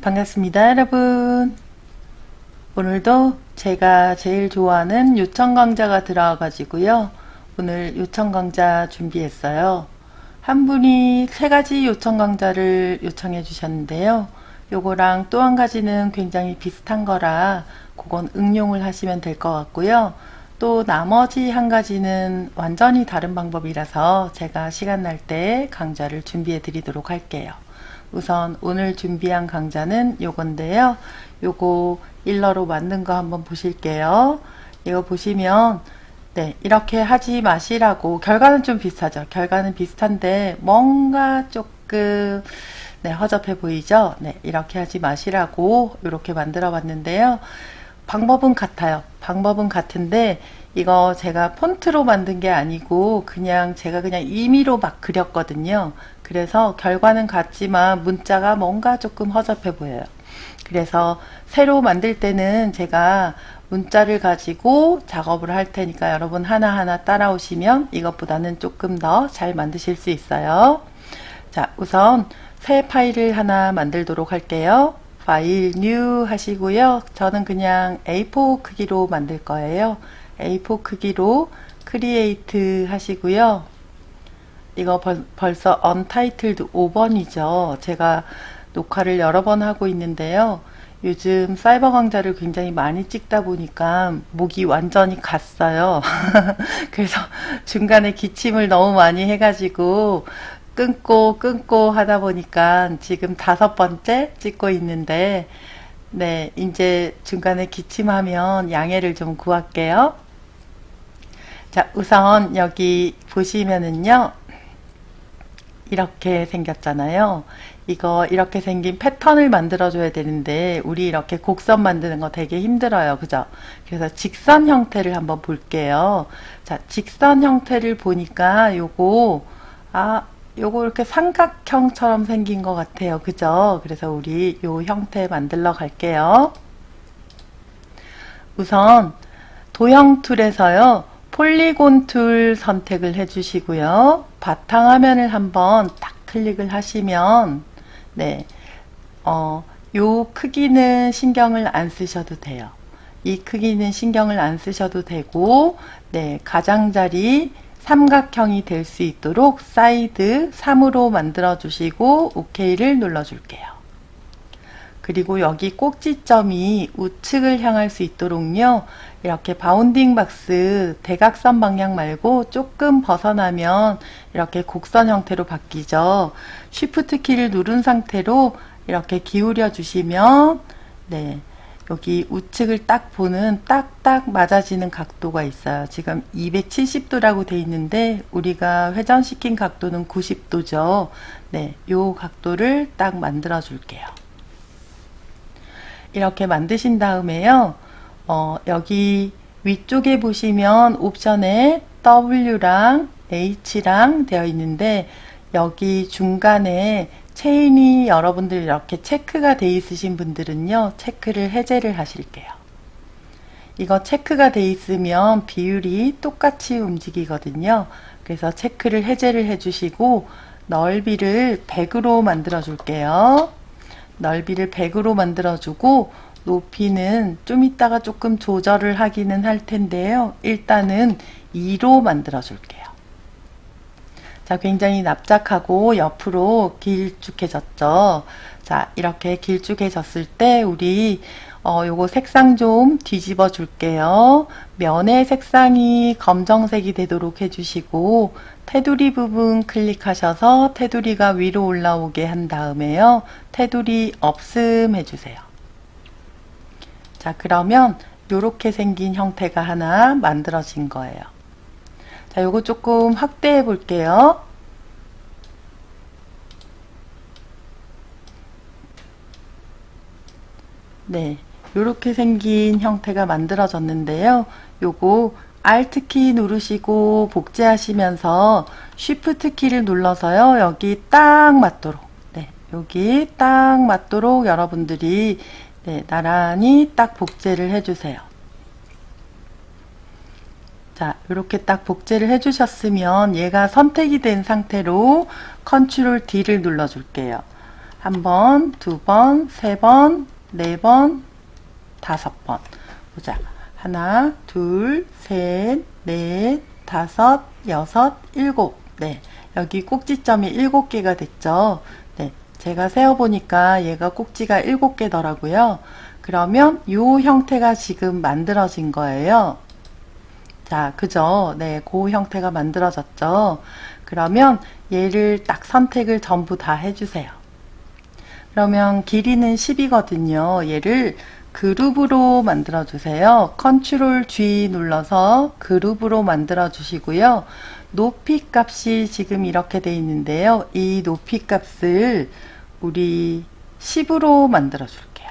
반갑습니다, 여러분. 오늘도 제가 제일 좋아하는 요청 강좌가 들어와 가지고요. 오늘 요청 강좌 준비했어요. 한 분이 세 가지 요청 강좌를 요청해 주셨는데요. 요거랑 또 한 가지는 굉장히 비슷한 거라 그건 응용을 하시면 될 것 같고요. 또 나머지 한 가지는 완전히 다른 방법이라서 제가 시간 날 때 강좌를 준비해 드리도록 할게요. 우선 오늘 준비한 강좌는 요건데요. 요거 일러로 만든 거 한번 보실게요. 이거 보시면 네, 이렇게 하지 마시라고 결과는 좀 비슷하죠. 결과는 비슷한데 뭔가 조금 네, 허접해 보이죠? 네, 이렇게 하지 마시라고 이렇게 만들어 봤는데요. 방법은 같아요. 방법은 같은데 이거 제가 폰트로 만든 게 아니고 그냥 제가 그냥 임의로 막 그렸거든요. 그래서 결과는 같지만 문자가 뭔가 조금 허접해 보여요. 그래서 새로 만들 때는 제가 문자를 가지고 작업을 할 테니까 여러분 하나하나 따라오시면 이것보다는 조금 더 잘 만드실 수 있어요. 자, 우선 새 파일을 하나 만들도록 할게요. 파일 뉴 하시고요. 저는 그냥 A4 크기로 만들 거예요. A4 크기로 크리에이트 하시고요. 이거 벌, 벌써 언타이틀드 5번이죠. 제가 녹화를 여러 번 하고 있는데요. 요즘 사이버 강좌를 굉장히 많이 찍다 보니까 목이 완전히 갔어요. 그래서 중간에 기침을 너무 많이 해가지고 끊고 끊고 하다 보니까 지금 다섯 번째 찍고 있는데 네, 이제 중간에 기침하면 양해를 좀 구할게요. 자, 우선 여기 보시면은요. 이렇게 생겼잖아요. 이거 이렇게 생긴 패턴을 만들어 줘야 되는데 우리 이렇게 곡선 만드는 거 되게 힘들어요. 그죠? 그래서 직선 형태를 한번 볼게요. 자, 직선 형태를 보니까 요거 아, 요거 이렇게 삼각형처럼 생긴 것 같아요. 그죠? 그래서 우리 요 형태 만들러 갈게요. 우선 도형 툴에서요. 폴리곤 툴 선택을 해주시고요. 바탕화면을 한번 딱 클릭을 하시면 네, 어, 요 크기는 신경을 안 쓰셔도 돼요. 이 크기는 신경을 안 쓰셔도 되고, 네, 가장자리 삼각형이 될 수 있도록 사이드 3으로 만들어 주시고, OK를 눌러 줄게요. 그리고 여기 꼭지점이 우측을 향할 수 있도록요. 이렇게 바운딩 박스 대각선 방향 말고 조금 벗어나면 이렇게 곡선 형태로 바뀌죠. 쉬프트 키를 누른 상태로 이렇게 기울여 주시면 네. 여기 우측을 딱 보는 딱딱 맞아지는 각도가 있어요. 지금 270도라고 돼 있는데 우리가 회전시킨 각도는 90도죠. 네. 요 각도를 딱 만들어 줄게요. 이렇게 만드신 다음에요. 어, 여기 위쪽에 보시면 옵션에 W랑 H랑 되어 있는데 여기 중간에 체인이 여러분들 이렇게 체크가 돼 있으신 분들은요. 체크를 해제를 하실게요. 이거 체크가 돼 있으면 비율이 똑같이 움직이거든요. 그래서 체크를 해제를 해주시고 넓이를 100으로 만들어 줄게요. 넓이를 100으로 만들어주고 높이는 좀 이따가 조금 조절을 하기는 할 텐데요. 일단은 2로 만들어 줄게요. 자, 굉장히 납작하고 옆으로 길쭉해졌죠. 자, 이렇게 길쭉해졌을 때 우리 어, 요거 색상 좀 뒤집어 줄게요. 면의 색상이 검정색이 되도록 해주시고 테두리 부분 클릭하셔서 테두리가 위로 올라오게 한 다음에요. 테두리 없음 해주세요. 자, 그러면 요렇게 생긴 형태가 하나 만들어진 거예요. 자, 요거 조금 확대해 볼게요. 네. 요렇게 생긴 형태가 만들어졌는데요. 요거 Alt 키 누르시고 복제하시면서 Shift 키를 눌러서요. 여기 딱 맞도록 네, 여기 딱 맞도록 여러분들이 네, 나란히 딱 복제를 해주세요. 자, 이렇게 딱 복제를 해주셨으면 얘가 선택이 된 상태로 컨트롤 D를 눌러줄게요. 한 번, 두 번, 세 번, 네 번, 다섯 번. 보자. 하나, 둘, 셋, 넷, 다섯, 여섯, 일곱. 네. 여기 꼭지점이 일곱 개가 됐죠. 네. 제가 세어보니까 얘가 꼭지가 일곱 개더라고요. 그러면 이 형태가 지금 만들어진 거예요. 자, 그죠? 네, 그 형태가 만들어졌죠. 그러면 얘를 딱 선택을 전부 다 해주세요. 그러면 길이는 10이거든요. 얘를 그룹으로 만들어 주세요. 컨트롤 G 눌러서 그룹으로 만들어 주시고요. 높이 값이 지금 이렇게 돼 있는데요. 이 높이 값을 우리 10으로 만들어 줄게요.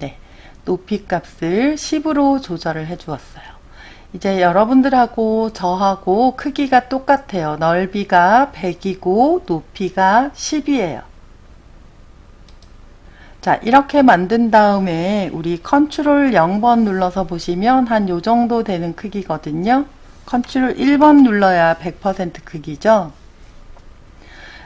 네. 높이 값을 10으로 조절을 해 주었어요. 이제 여러분들하고 저하고 크기가 똑같아요. 넓이가 100이고 높이가 10이에요. 자, 이렇게 만든 다음에 우리 컨트롤 0번 눌러서 보시면 한 요 정도 되는 크기거든요. 컨트롤 1번 눌러야 100% 크기죠.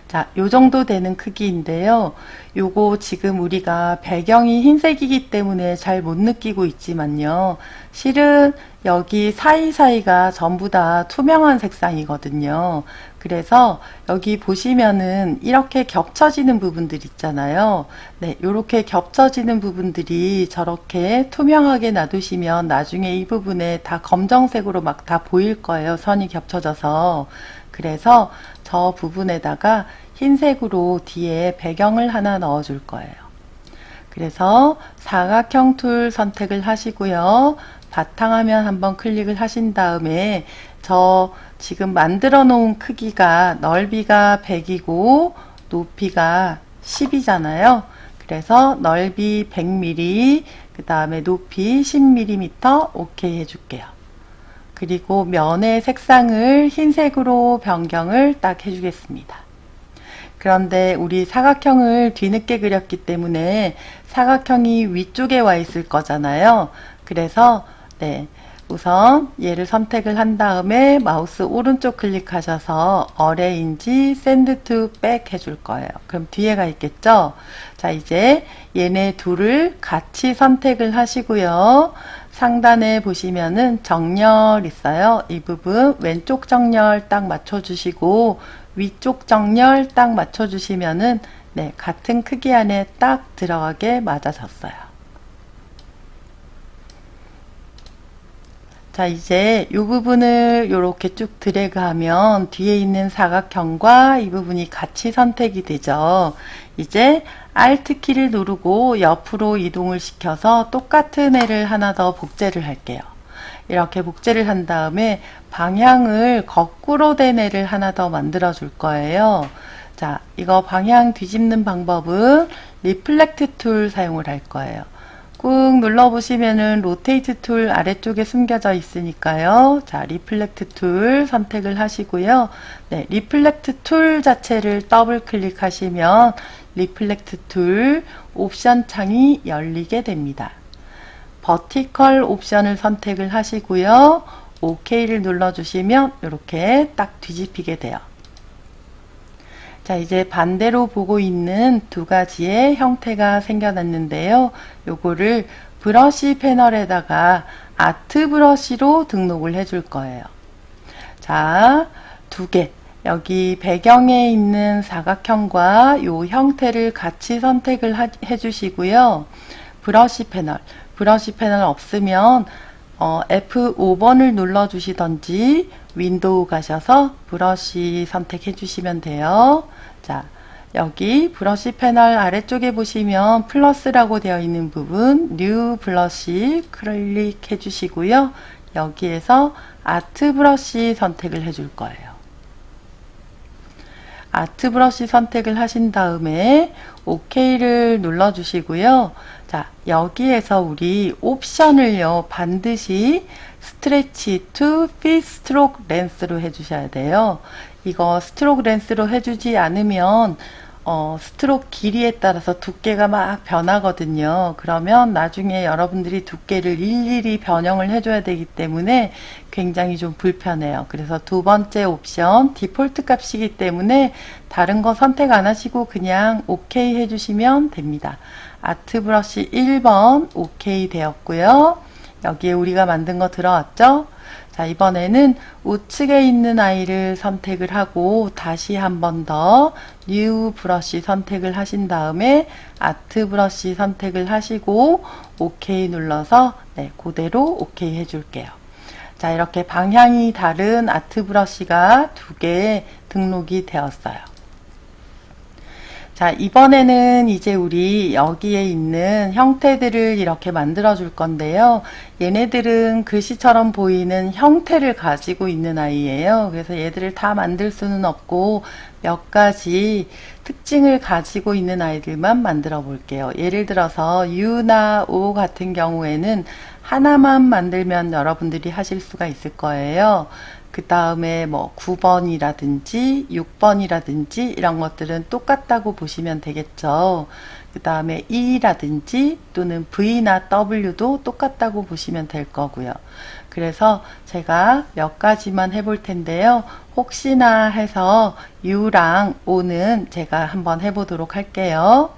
자, 요 정도 되는 크기인데요. 요거 지금 우리가 배경이 흰색이기 때문에 잘 못 느끼고 있지만요. 실은 여기 사이사이가 전부 다 투명한 색상이거든요. 그래서 여기 보시면은 이렇게 겹쳐지는 부분들 있잖아요. 네, 요렇게 겹쳐지는 부분들이 저렇게 투명하게 놔두시면 나중에 이 부분에 다 검정색으로 막 다 보일 거예요. 선이 겹쳐져서. 그래서 저 부분에다가 흰색으로 뒤에 배경을 하나 넣어 줄 거예요. 그래서 사각형 툴 선택을 하시고요. 바탕화면 한번 클릭을 하신 다음에 저 지금 만들어 놓은 크기가 넓이가 100이고 높이가 10이잖아요. 그래서 넓이 100mm, 그 다음에 높이 10mm 오케이 해줄게요. 그리고 면의 색상을 흰색으로 변경을 딱 해주겠습니다. 그런데 우리 사각형을 뒤늦게 그렸기 때문에 사각형이 위쪽에 와 있을 거잖아요. 그래서 네, 우선 얘를 선택을 한 다음에 마우스 오른쪽 클릭하셔서 어레인지 샌드 투 백 해줄 거예요. 그럼 뒤에가 있겠죠? 자, 이제 얘네 둘을 같이 선택을 하시고요. 상단에 보시면은 정렬 있어요. 이 부분 왼쪽 정렬 딱 맞춰주시고 위쪽 정렬 딱 맞춰주시면은 네, 같은 크기 안에 딱 들어가게 맞아졌어요. 자, 이제 이 부분을 이렇게 쭉 드래그 하면 뒤에 있는 사각형과 이 부분이 같이 선택이 되죠. 이제 Alt 키를 누르고 옆으로 이동을 시켜서 똑같은 애를 하나 더 복제를 할게요. 이렇게 복제를 한 다음에 방향을 거꾸로 된 애를 하나 더 만들어 줄 거예요. 자, 이거 방향 뒤집는 방법은 리플렉트 툴 사용을 할 거예요. 꾹 눌러보시면은 로테이트 툴 아래쪽에 숨겨져 있으니까요. 자, 리플렉트 툴 선택을 하시고요. 네, 리플렉트 툴 자체를 더블 클릭하시면 리플렉트 툴 옵션 창이 열리게 됩니다. 버티컬 옵션을 선택을 하시고요. OK를 눌러주시면 이렇게 딱 뒤집히게 돼요. 자, 이제 반대로 보고 있는 두 가지의 형태가 생겨났는데요. 요거를 브러쉬 패널에다가 아트 브러쉬로 등록을 해줄 거예요. 자, 두 개. 여기 배경에 있는 사각형과 요 형태를 같이 선택을 해주시고요. 브러쉬 패널. 브러쉬 패널 없으면 어, F5번을 눌러 주시던지 윈도우 가셔서 브러쉬 선택해 주시면 돼요. 자, 여기 브러쉬 패널 아래쪽에 보시면 플러스라고 되어 있는 부분 뉴 브러쉬 클릭해 주시고요. 여기에서 아트 브러쉬 선택을 해 줄 거예요. 아트 브러쉬 선택을 하신 다음에 OK를 눌러 주시고요. 자, 여기에서 우리 옵션을요, 반드시 스트레치 투핏 스트로크 렌스로 해주셔야 돼요. 이거 스트로크 렌스로 해주지 않으면 어, 스트로크 길이에 따라서 두께가 막 변하거든요. 그러면 나중에 여러분들이 두께를 일일이 변형을 해줘야 되기 때문에 굉장히 좀 불편해요. 그래서 두 번째 옵션 디폴트 값이기 때문에 다른 거 선택 안 하시고 그냥 오케이 해주시면 됩니다. 아트 브러쉬 1번 오케이 되었고요. 여기에 우리가 만든 거 들어왔죠? 자, 이번에는 우측에 있는 아이를 선택을 하고 다시 한 번 더 뉴 브러쉬 선택을 하신 다음에 아트 브러쉬 선택을 하시고 오케이 눌러서 네, 그대로 오케이 해줄게요. 자, 이렇게 방향이 다른 아트 브러쉬가 두 개 등록이 되었어요. 자, 이번에는 이제 우리 여기에 있는 형태들을 이렇게 만들어 줄 건데요. 얘네들은 글씨처럼 보이는 형태를 가지고 있는 아이예요. 그래서 얘들을 다 만들 수는 없고 몇 가지 특징을 가지고 있는 아이들만 만들어 볼게요. 예를 들어서 U나 O 같은 경우에는 하나만 만들면 여러분들이 하실 수가 있을 거예요. 그 다음에 뭐 9번이라든지 6번이라든지 이런 것들은 똑같다고 보시면 되겠죠. 그 다음에 E라든지 또는 V나 W도 똑같다고 보시면 될 거고요. 그래서 제가 몇 가지만 해볼 텐데요. 혹시나 해서 U랑 O는 제가 한번 해보도록 할게요.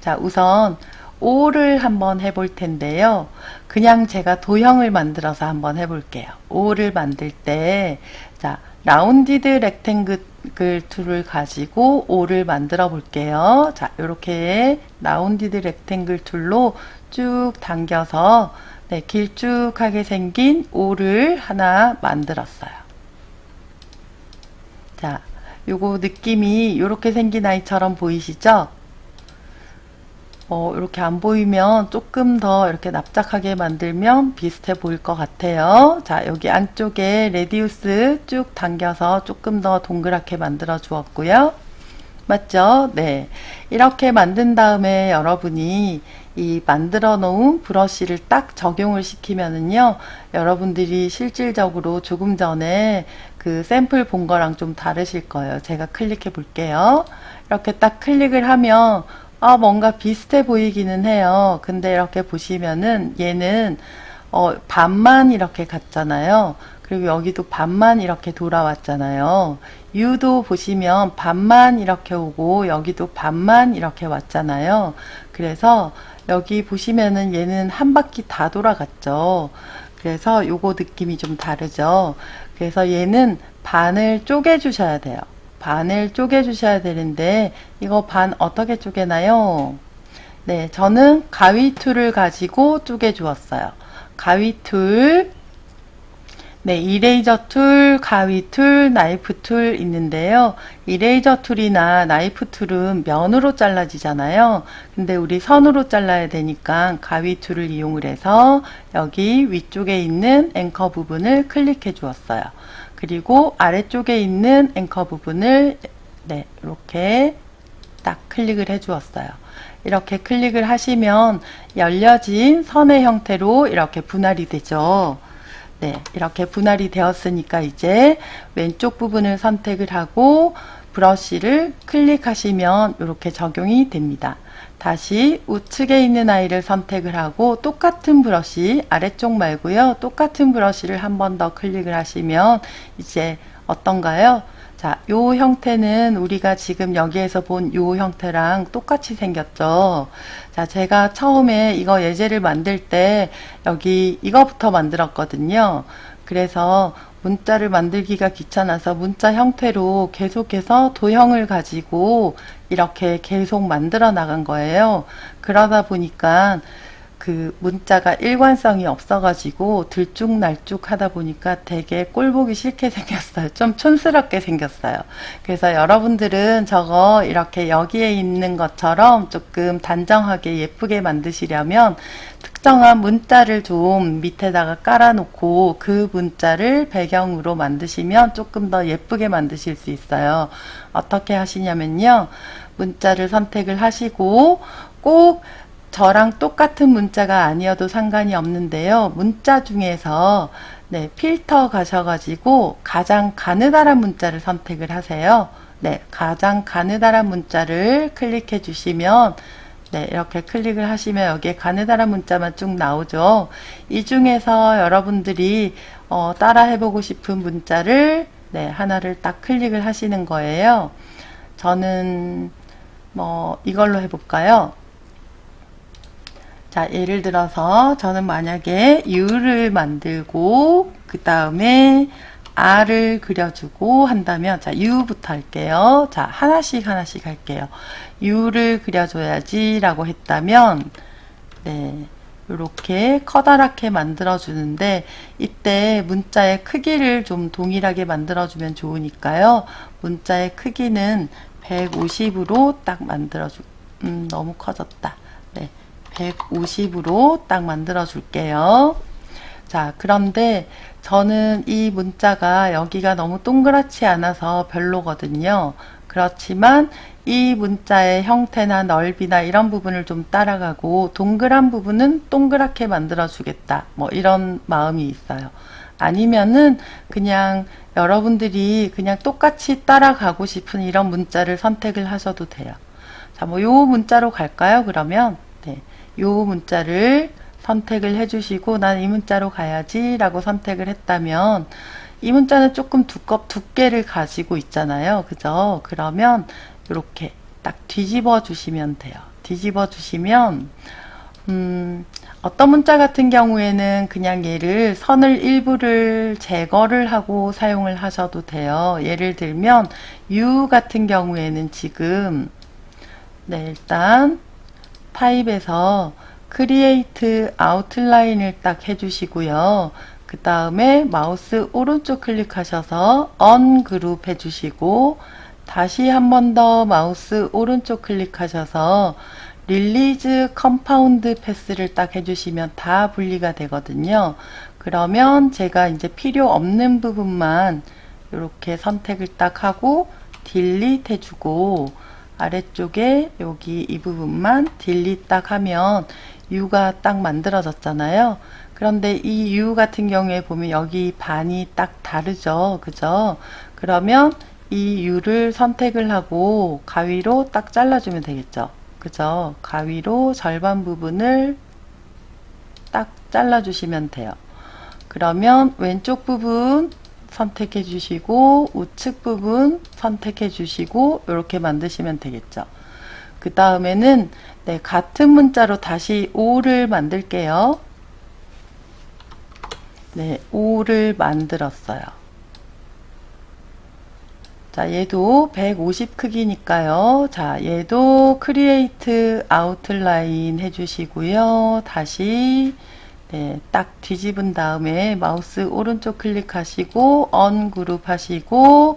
자, 우선 O를 한번 해볼 텐데요. 그냥 제가 도형을 만들어서 한번 해볼게요. O를 만들 때, 자, 라운디드 렉탱글 툴을 가지고 O를 만들어 볼게요. 자, 이렇게 라운디드 렉탱글 툴로 쭉 당겨서 네, 길쭉하게 생긴 O를 하나 만들었어요. 자, 요거 느낌이 이렇게 생긴 아이처럼 보이시죠? 어, 이렇게 안 보이면 조금 더 이렇게 납작하게 만들면 비슷해 보일 것 같아요. 자, 여기 안쪽에 레디우스 쭉 당겨서 조금 더 동그랗게 만들어 주었고요. 맞죠? 네. 이렇게 만든 다음에 여러분이 이 만들어 놓은 브러쉬를 딱 적용을 시키면은요, 여러분들이 실질적으로 조금 전에 그 샘플 본 거랑 좀 다르실 거예요. 제가 클릭해 볼게요. 이렇게 딱 클릭을 하면 아, 뭔가 비슷해 보이기는 해요. 근데 이렇게 보시면은 얘는 어, 반만 이렇게 갔잖아요. 그리고 여기도 반만 이렇게 돌아왔잖아요. U도 보시면 반만 이렇게 오고 여기도 반만 이렇게 왔잖아요. 그래서 여기 보시면은 얘는 한 바퀴 다 돌아갔죠. 그래서 요거 느낌이 좀 다르죠. 그래서 얘는 반을 쪼개 주셔야 돼요. 반을 쪼개 주셔야 되는데 이거 반 어떻게 쪼개나요? 네, 저는 가위 툴을 가지고 쪼개 주었어요. 가위 툴, 네, 이레이저 툴, 가위 툴, 나이프 툴 있는데요. 이레이저 툴이나 나이프 툴은 면으로 잘라지잖아요. 근데 우리 선으로 잘라야 되니까 가위 툴을 이용을 해서 여기 위쪽에 있는 앵커 부분을 클릭해 주었어요. 그리고 아래쪽에 있는 앵커 부분을 네, 이렇게 딱 클릭을 해 주었어요. 이렇게 클릭을 하시면 열려진 선의 형태로 이렇게 분할이 되죠. 네, 이렇게 분할이 되었으니까 이제 왼쪽 부분을 선택을 하고 브러쉬를 클릭하시면 이렇게 적용이 됩니다. 다시 우측에 있는 아이를 선택을 하고 똑같은 브러쉬 아래쪽 말고요. 똑같은 브러쉬를 한 번 더 클릭을 하시면 이제 어떤가요? 자, 요 형태는 우리가 지금 여기에서 본 요 형태랑 똑같이 생겼죠. 자, 제가 처음에 이거 예제를 만들 때 여기 이거부터 만들었거든요. 그래서 문자를 만들기가 귀찮아서 문자 형태로 계속해서 도형을 가지고 이렇게 계속 만들어 나간 거예요. 그러다 보니까 그 문자가 일관성이 없어가지고 들쭉날쭉 하다 보니까 되게 꼴 보기 싫게 생겼어요. 좀 촌스럽게 생겼어요. 그래서 여러분들은 저거 이렇게 여기에 있는 것처럼 조금 단정하게 예쁘게 만드시려면 특정한 문자를 좀 밑에다가 깔아놓고 그 문자를 배경으로 만드시면 조금 더 예쁘게 만드실 수 있어요. 어떻게 하시냐면요. 문자를 선택을 하시고 꼭 저랑 똑같은 문자가 아니어도 상관이 없는데요. 문자 중에서 네, 필터 가셔가지고 가장 가느다란 문자를 선택을 하세요. 네, 가장 가느다란 문자를 클릭해 주시면 네, 이렇게 클릭을 하시면 여기에 가느다란 문자만 쭉 나오죠. 이 중에서 여러분들이 어, 따라 해보고 싶은 문자를 네, 하나를 딱 클릭을 하시는 거예요. 저는 뭐 이걸로 해볼까요? 자, 예를 들어서 저는 만약에 U를 만들고 그 다음에 R을 그려주고 한다면 자, U부터 할게요. 자, 하나씩 하나씩 할게요. U를 그려줘야지 라고 했다면 네, 이렇게 커다랗게 만들어 주는데 이때 문자의 크기를 좀 동일하게 만들어 주면 좋으니까요. 문자의 크기는 150으로 딱 만들어 주 음, 너무 커졌다. 네. 150으로 딱 만들어 줄게요. 자, 그런데 저는 이 문자가 여기가 너무 동그랗지 않아서 별로거든요. 그렇지만 이 문자의 형태나 넓이나 이런 부분을 좀 따라가고 동그란 부분은 동그랗게 만들어 주겠다. 뭐 이런 마음이 있어요. 아니면은 그냥 여러분들이 그냥 똑같이 따라가고 싶은 이런 문자를 선택을 하셔도 돼요. 자, 뭐 요 문자로 갈까요? 그러면 네. 요 문자를 선택을 해주시고 난 이 문자로 가야지 라고 선택을 했다면 이 문자는 조금 두껍, 두께를 가지고 있잖아요. 그죠? 그러면 이렇게 딱 뒤집어 주시면 돼요. 뒤집어 주시면 음, 어떤 문자 같은 경우에는 그냥 얘를 선을 일부를 제거를 하고 사용을 하셔도 돼요. 예를 들면 U 같은 경우에는 지금 네, 일단 타입에서 크리에이트 아웃라인을 딱 해주시고요. 그 다음에 마우스 오른쪽 클릭하셔서 언그룹 해주시고 다시 한 번 더 마우스 오른쪽 클릭하셔서 릴리즈 컴파운드 패스를 딱 해주시면 다 분리가 되거든요. 그러면 제가 이제 필요 없는 부분만 이렇게 선택을 딱 하고 딜리트 해주고 아래쪽에 여기 이 부분만 딜리트 딱 하면 U가 딱 만들어졌잖아요. 그런데 이 U 같은 경우에 보면 여기 반이 딱 다르죠. 그죠? 그러면 이 U를 선택을 하고 가위로 딱 잘라주면 되겠죠. 그죠? 가위로 절반 부분을 딱 잘라주시면 돼요. 그러면 왼쪽 부분 선택해 주시고 우측 부분 선택해 주시고 이렇게 만드시면 되겠죠. 그 다음에는 네, 같은 문자로 다시 5를 만들게요. 네, 5를 만들었어요. 자, 얘도 150 크기니까요. 자, 얘도 크리에이트 아웃라인 해주시고요. 다시 네, 딱 뒤집은 다음에 마우스 오른쪽 클릭하시고 언그룹 하시고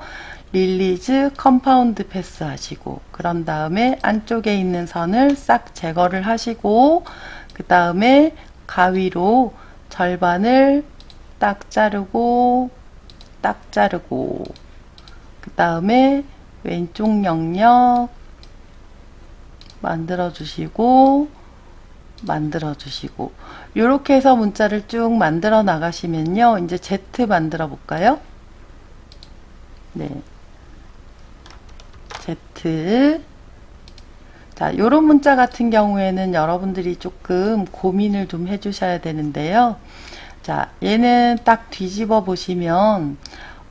릴리즈 컴파운드 패스 하시고 그런 다음에 안쪽에 있는 선을 싹 제거를 하시고 그 다음에 가위로 절반을 딱 자르고 딱 자르고 그 다음에 왼쪽 영역 만들어 주시고 만들어 주시고. 이렇게 해서 문자를 쭉 만들어 나가시면요. 이제 Z 만들어 볼까요? 네. Z. 자 요런 문자 같은 경우에는 여러분들이 조금 고민을 좀 해주셔야 되는데요. 자 얘는 딱 뒤집어 보시면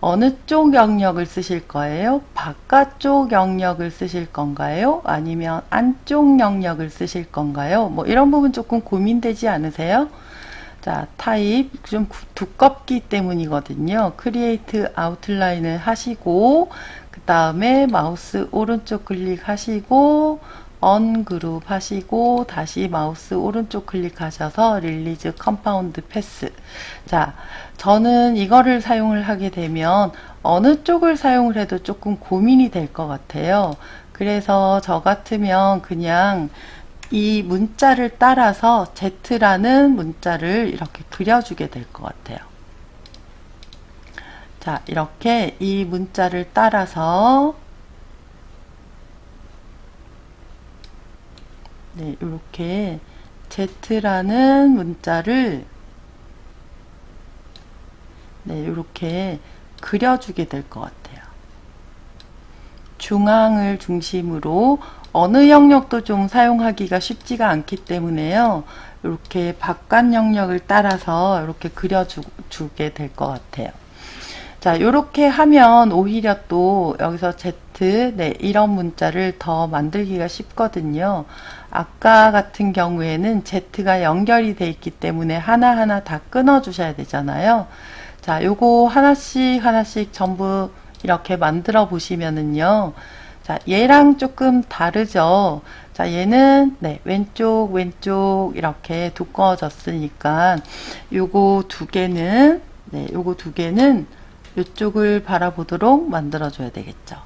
어느 쪽 영역을 쓰실 거예요? 바깥쪽 영역을 쓰실 건가요? 아니면 안쪽 영역을 쓰실 건가요? 뭐 이런 부분 조금 고민되지 않으세요? 자, 타입 좀 두껍기 때문이거든요. 크리에이트 아웃라인을 하시고 그 다음에 마우스 오른쪽 클릭하시고 언 그룹 하시고 다시 마우스 오른쪽 클릭하셔서 릴리즈 컴파운드 패스. 자 저는 이거를 사용을 하게 되면 어느 쪽을 사용을 해도 조금 고민이 될 것 같아요. 그래서 저 같으면 그냥 이 문자를 따라서 Z라는 문자를 이렇게 그려주게 될 것 같아요. 자 이렇게 이 문자를 따라서 네, 이렇게 Z라는 문자를 네, 이렇게 그려주게 될 것 같아요. 중앙을 중심으로 어느 영역도 좀 사용하기가 쉽지가 않기 때문에요. 이렇게 바깥 영역을 따라서 이렇게 그려주게 될 것 같아요. 자, 이렇게 하면 오히려 또 여기서 Z, 네, 이런 문자를 더 만들기가 쉽거든요. 아까 같은 경우에는 Z가 연결이 돼 있기 때문에 하나하나 다 끊어 주셔야 되잖아요. 자, 요거 하나씩 하나씩 전부 이렇게 만들어 보시면은요. 자, 얘랑 조금 다르죠. 자, 얘는 네, 왼쪽 왼쪽 이렇게 두꺼워졌으니까 요거 두 개는 네, 요거 두 개는 이쪽을 바라보도록 만들어 줘야 되겠죠.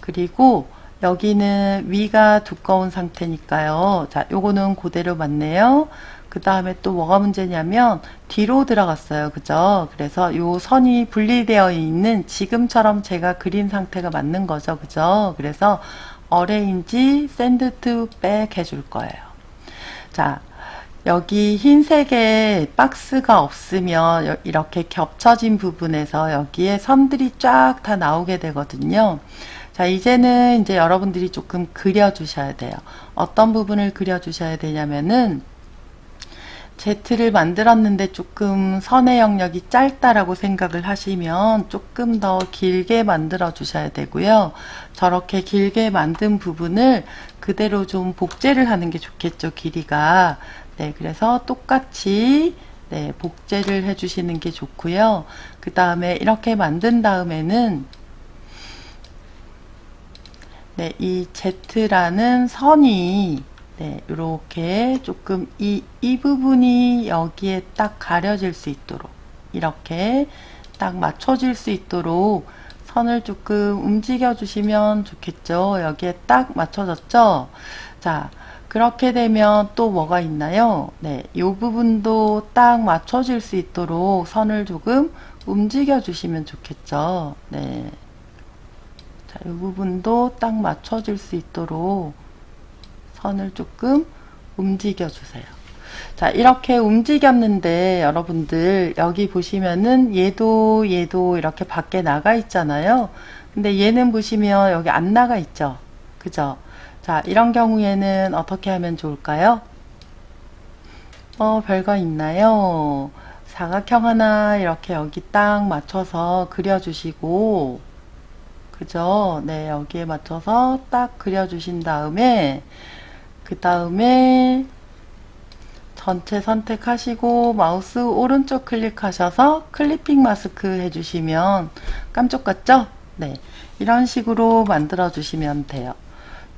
그리고 여기는 위가 두꺼운 상태니까요. 자, 요거는 그대로 맞네요. 그 다음에 또 뭐가 문제냐면 뒤로 들어갔어요. 그죠? 그래서 요 선이 분리되어 있는 지금처럼 제가 그린 상태가 맞는 거죠. 그죠? 그래서 어레인지 샌드 투백 해줄 거예요. 자, 여기 흰색에 박스가 없으면 여- 이렇게 겹쳐진 부분에서 여기에 선들이 쫙 다 나오게 되거든요. 자, 이제는 이제 여러분들이 조금 그려주셔야 돼요. 어떤 부분을 그려주셔야 되냐면은, Z를 만들었는데 조금 선의 영역이 짧다라고 생각을 하시면 조금 더 길게 만들어 주셔야 되고요. 저렇게 길게 만든 부분을 그대로 좀 복제를 하는 게 좋겠죠, 길이가. 네, 그래서 똑같이 네, 복제를 해 주시는 게 좋고요. 그 다음에 이렇게 만든 다음에는 네, 이 Z라는 선이 네, 이렇게 조금 이, 이 부분이 여기에 딱 가려질 수 있도록 이렇게 딱 맞춰질 수 있도록 선을 조금 움직여 주시면 좋겠죠. 여기에 딱 맞춰졌죠. 자, 그렇게 되면 또 뭐가 있나요? 네, 이 부분도 딱 맞춰질 수 있도록 선을 조금 움직여 주시면 좋겠죠. 네. 자, 이 부분도 딱 맞춰질 수 있도록 선을 조금 움직여 주세요. 자, 이렇게 움직였는데 여러분들 여기 보시면은 얘도 얘도 이렇게 밖에 나가 있잖아요. 근데 얘는 보시면 여기 안 나가 있죠. 그죠? 자, 이런 경우에는 어떻게 하면 좋을까요? 어, 별거 있나요? 사각형 하나 이렇게 여기 딱 맞춰서 그려주시고, 그죠? 네, 여기에 맞춰서 딱 그려주신 다음에, 그 다음에 전체 선택하시고 마우스 오른쪽 클릭하셔서 클리핑 마스크 해주시면 깜짝 같죠? 네. 이런 식으로 만들어 주시면 돼요.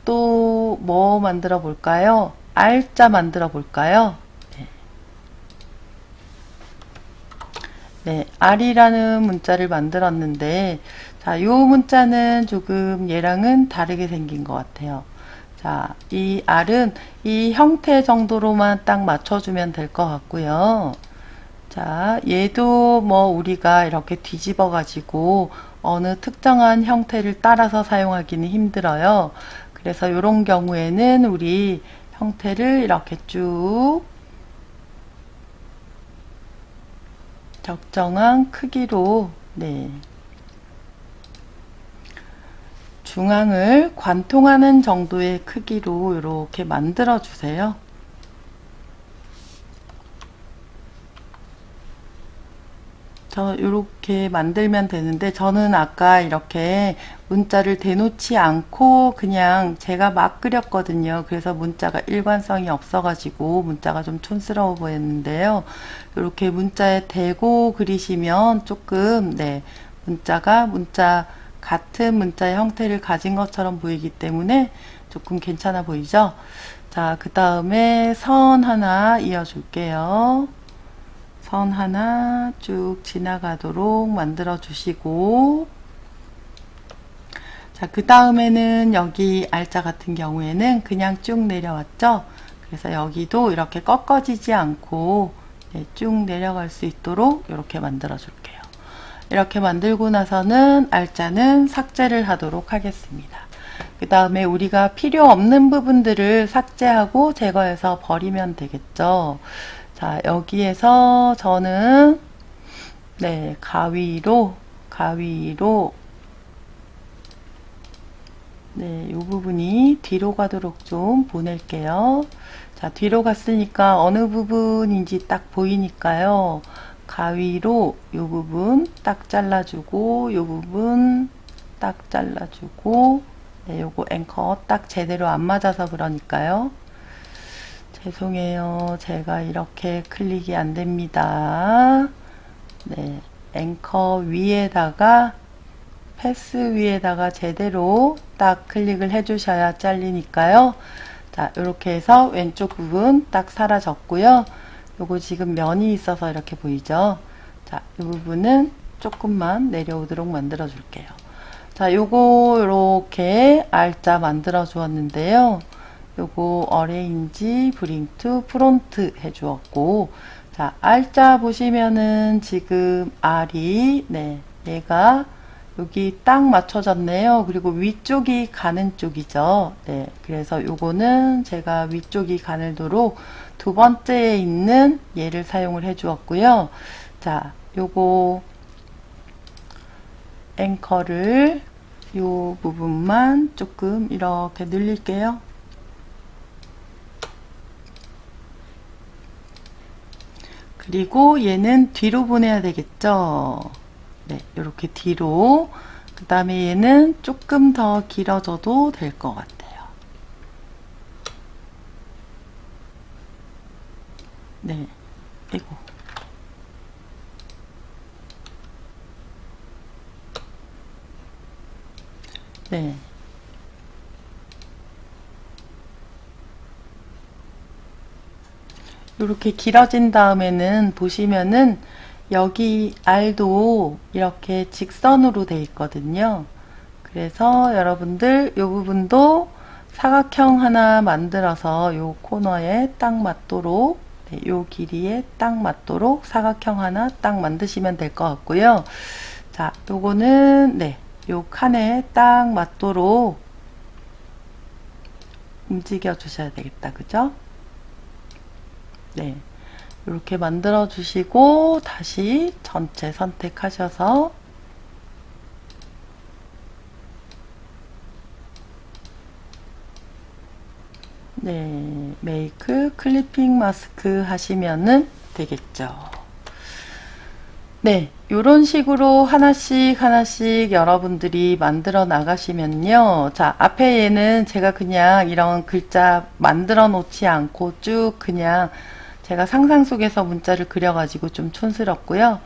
또 뭐 만들어 볼까요? R자 만들어 볼까요? 네. 네, R이라는 문자를 만들었는데 자, 요 문자는 조금 얘랑은 다르게 생긴 것 같아요. 자, 이 R은 이 형태 정도로만 딱 맞춰주면 될 것 같고요. 자, 얘도 뭐 우리가 이렇게 뒤집어 가지고 어느 특정한 형태를 따라서 사용하기는 힘들어요. 그래서 이런 경우에는 우리 형태를 이렇게 쭉 적정한 크기로 네. 중앙을 관통하는 정도의 크기로 이렇게 만들어 주세요. 저 이렇게 만들면 되는데 저는 아까 이렇게 문자를 대놓지 않고 그냥 제가 막 그렸거든요. 그래서 문자가 일관성이 없어가지고 문자가 좀 촌스러워 보였는데요. 이렇게 문자에 대고 그리시면 조금 네 문자가 문자 같은 문자의 형태를 가진 것처럼 보이기 때문에 조금 괜찮아 보이죠? 자, 그 다음에 선 하나 이어줄게요. 선 하나 쭉 지나가도록 만들어 주시고 자, 그 다음에는 여기 알자 같은 경우에는 그냥 쭉 내려왔죠. 그래서 여기도 이렇게 꺾어지지 않고 네, 쭉 내려갈 수 있도록 이렇게 만들어 줄게요. 이렇게 만들고 나서는 알자는 삭제를 하도록 하겠습니다. 그 다음에 우리가 필요 없는 부분들을 삭제하고 제거해서 버리면 되겠죠. 자, 여기에서 저는 네, 가위로 가위로 네, 이 부분이 뒤로 가도록 좀 보낼게요. 자, 뒤로 갔으니까 어느 부분인지 딱 보이니까요. 가위로 이 부분 딱 잘라주고, 이 부분 딱 잘라주고, 네, 요거 앵커 딱 제대로 안 맞아서 그러니까요. 죄송해요. 제가 이렇게 클릭이 안 됩니다. 네, 앵커 위에다가 패스 위에다가 제대로 딱 클릭을 해주셔야 잘리니까요. 자, 이렇게 해서 왼쪽 부분 딱 사라졌고요. 요거 지금 면이 있어서 이렇게 보이죠? 자, 이 부분은 조금만 내려오도록 만들어 줄게요. 자, 요거 이렇게 알짜 만들어 주었는데요. 요거 어레인지 브링투 프론트 해 주었고 자, 알짜 보시면은 지금 알이 네, 얘가 여기 딱 맞춰졌네요. 그리고 위쪽이 가는 쪽이죠. 네, 그래서 요거는 제가 위쪽이 가늘도록 두 번째에 있는 얘를 사용을 해 주었고요. 자, 요거 앵커를 요 부분만 조금 이렇게 늘릴게요. 그리고 얘는 뒤로 보내야 되겠죠. 네, 이렇게 뒤로. 그 다음에 얘는 조금 더 길어져도 될 것 같아요. 네, 아이고. 네. 이렇게 길어진 다음에는 보시면은 여기 알도 이렇게 직선으로 돼 있거든요. 그래서 여러분들 이 부분도 사각형 하나 만들어서 이 코너에 딱 맞도록 네, 이 길이에 딱 맞도록 사각형 하나 딱 만드시면 될 것 같고요. 자, 요거는 네, 요 칸에 딱 맞도록 움직여 주셔야 되겠다. 그죠? 네. 이렇게 만들어 주시고 다시 전체 선택하셔서 네, 메이크 클리핑 마스크 하시면은 되겠죠. 네, 이런 식으로 하나씩 하나씩 여러분들이 만들어 나가시면요. 자, 앞에 얘는 제가 그냥 이런 글자 만들어 놓지 않고 쭉 그냥 제가 상상 속에서 문자를 그려가지고 좀 촌스럽고요.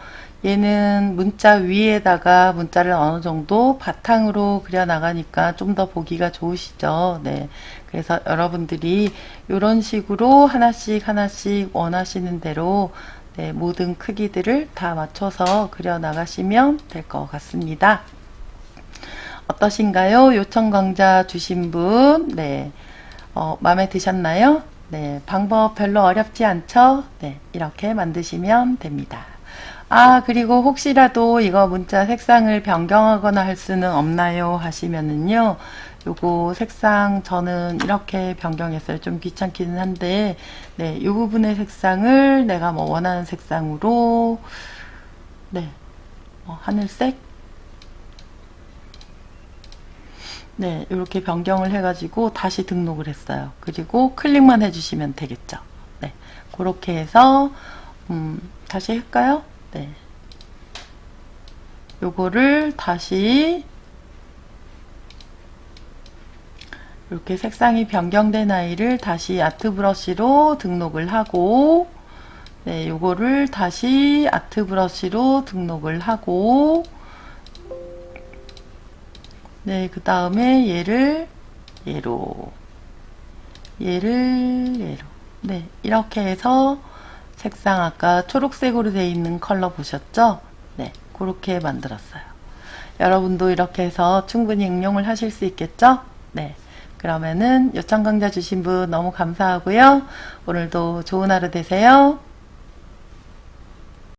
얘는 문자 위에다가 문자를 어느 정도 바탕으로 그려 나가니까 좀 더 보기가 좋으시죠. 네. 그래서 여러분들이 이런 식으로 하나씩 하나씩 원하시는 대로 네, 모든 크기들을 다 맞춰서 그려 나가시면 될 것 같습니다. 어떠신가요? 요청 강좌 주신 분, 네, 어, 마음에 드셨나요? 네, 방법 별로 어렵지 않죠? 네, 이렇게 만드시면 됩니다. 아, 그리고 혹시라도 이거 문자 색상을 변경하거나 할 수는 없나요? 하시면은요, 요거 색상 저는 이렇게 변경했어요. 좀 귀찮기는 한데, 네, 요 부분의 색상을 내가 뭐 원하는 색상으로, 네, 뭐 하늘색? 네, 이렇게 변경을 해가지고 다시 등록을 했어요. 그리고 클릭만 해주시면 되겠죠. 네, 그렇게 해서, 음, 다시 할까요? 네. 요거를 다시 이렇게 색상이 변경된 아이를 다시 아트 브러쉬로 등록을 하고 네, 요거를 다시 아트 브러쉬로 등록을 하고 네, 그 다음에 얘를 얘로 얘를 얘로 네, 이렇게 해서 색상 아까 초록색으로 되어 있는 컬러 보셨죠? 네, 그렇게 만들었어요. 여러분도 이렇게 해서 충분히 응용을 하실 수 있겠죠? 네. 그러면은 요청 강좌 주신 분 너무 감사하고요. 오늘도 좋은 하루 되세요.